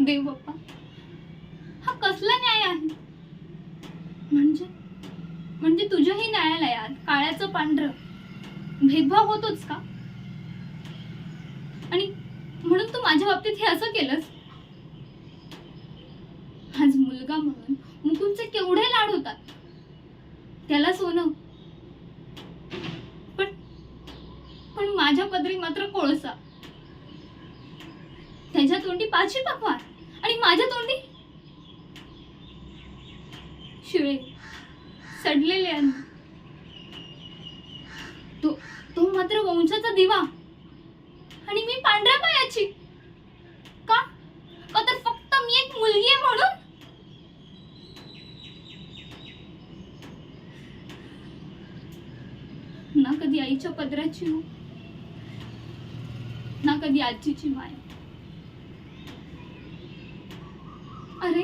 देव बाप्पा. हा कसला न्याय आहे? म्हणजे? म्हणजे तुझ्याही न्यायालयात काळ्याचं पांढरं भेदभाव होतोच का? आणि म्हणून तू माझ्या बाबतीत हे असं केलंस? आज मुलगा म्हणून मुकुंदचे केवढे लाड होतात? त्याला सोनं. पण पण माझ्या पदरी मात्र कोळसा. त्याच्या तोंडी पाचशे पकवान आणि माझ्या तोंडी? शिळे सडलेले तो तो मात्र वंशाचा दिवा. आणि मी पांढऱ्या पायाची. का? का तर फक्त मी एक मुलगी आहे म्हणून? ना कधी आईच्या पदराची ना कधी आजीची माया. अरे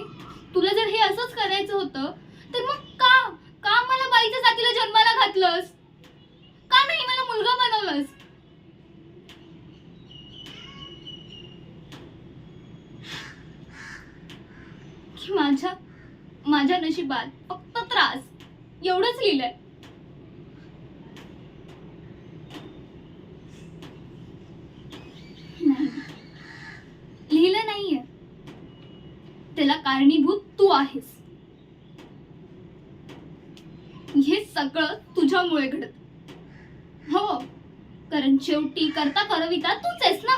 तुला जर हे असंच करायचं होतं तर मग का? का मला बाईच्या जातीला जन्माला घातलंस? का नाही मला मुलगा बनवलंस? की माझ्या माझ्या नशिबात फक्त त्रास. एवढंच लिहिलंय. त्याला कारणीभूत तू आहेस. हे सगळं तुझ्यामुळे घडत. हो कारण शेवटी करता करविता तूच आहेस ना?